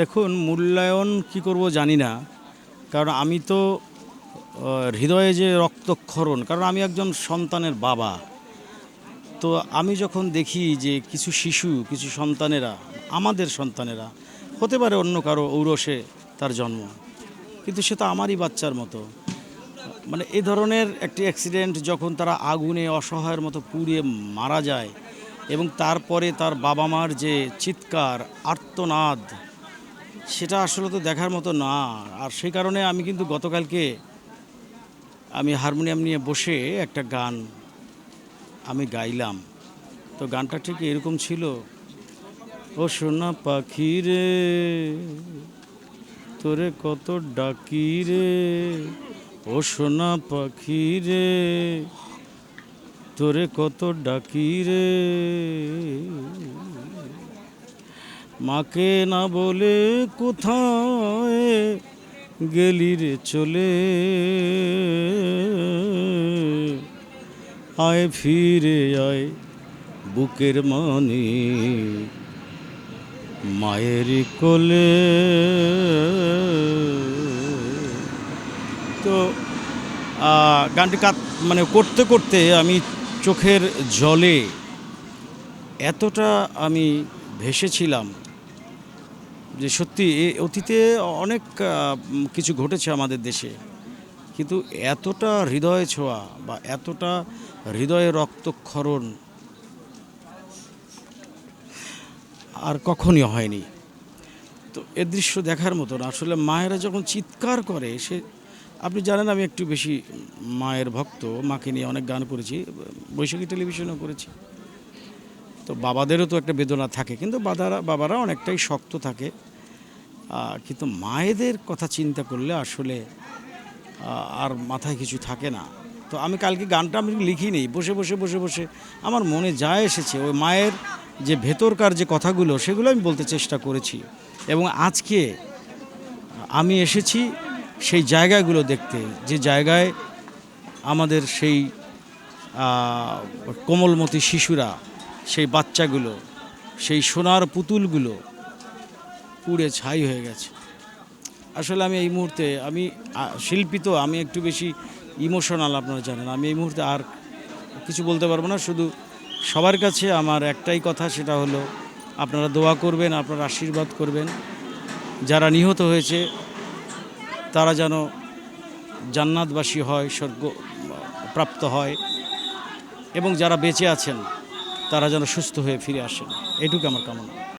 দেখুন, মূল্যায়ন কি করব জানি না। কারণ আমি তো হৃদয়ে যে রক্তক্ষরণ, কারণ আমি একজন সন্তানের বাবা। তো আমি যখন দেখি যে কিছু শিশু, কিছু সন্তানেরা, আমাদের সন্তানেরা, হতে পারে অন্য কারও ঔরসে তার জন্ম, কিন্তু সে তো আমারই বাচ্চার মতো। মানে এ ধরনের একটি অ্যাক্সিডেন্ট যখন তারা আগুনে, অসহায়ের মতো পুড়িয়ে মারা যায় এবং তারপরে তার বাবা মার যে চিৎকার, আর্তনাদ সেটা আসলে তো দেখার মতো না। আর সেই কারণে আমি কিন্তু গতকালকে আমি হারমোনিয়াম নিয়ে বসে একটা গান আমি গাইলাম। তো গানটা ঠিক এরকম ছিল, ও সোনা পাখি রে, তোরে কত ডাকি রে, ও সোনা পাখি রে, তোরে কত ডাকি রে মাকে না বলে কোথায় গেলি রে চলে? আয় ফিরে আয় বুকের মানে মায়ের কোলে। তো গানটি কাত মানে করতে করতে আমি চোখের জলে এতটা আমি ভেসেছিলাম। যে সত্যি অতীতে অনেক কিছু ঘটেছে আমাদের দেশে। কিন্তু এতটা হৃদয় ছোঁয়া বা এতটা হৃদয়ে রক্তক্ষরণ আর কখনই হয়নি। তো এ দৃশ্য দেখার মতন আসলে মায়েরা যখন চিৎকার করে, সে, আপনি জানেন আমি একটু বেশি মায়ের ভক্ত, মাকে নিয়ে অনেক গান করেছি, বৈশাখী টেলিভিশনও করেছি। তো বাবাদেরও তো একটা বেদনা থাকে, কিন্তু বাবারা বাবারা অনেকটাই শক্ত থাকে। কিন্তু মায়েদের কথা চিন্তা করলে আসলে আর মাথায় কিছু থাকে না। তো আমি কালকে গানটা আমি লিখিনি, বসে বসে বসে বসে আমার মনে যা এসেছে, ওই মায়ের যে ভেতরকার যে কথাগুলো, সেগুলো আমি বলতে চেষ্টা করেছি। এবং আজকে আমি এসেছি সেই জায়গাগুলো দেখতে, যে জায়গায় আমাদের সেই কোমলমতি শিশুরা সেই বাচ্চাগুলো, সেই সোনার পুতুলগুলো পুড়ে ছাই হয়ে গেছে। আসলে আমি এই মুহূর্তে, আমি শিল্পী তো, আমি একটু বেশি ইমোশনাল আপনারা জানেন। আমি এই মুহূর্তে আর কিছু বলতে পারব না, শুধু সবার কাছে আমার একটাই কথা, সেটা হলো আপনারা দোয়া করবেন, আপনারা আশীর্বাদ করবেন। যারা নিহত হয়েছে, তারা যেন জান্নাতবাসী হয়, স্বর্গ প্রাপ্ত হয়। এবং যারা বেঁচে আছেন তারা যেন সুস্থ হয়ে ফিরে আসেন। এটুকু আমার কামনা।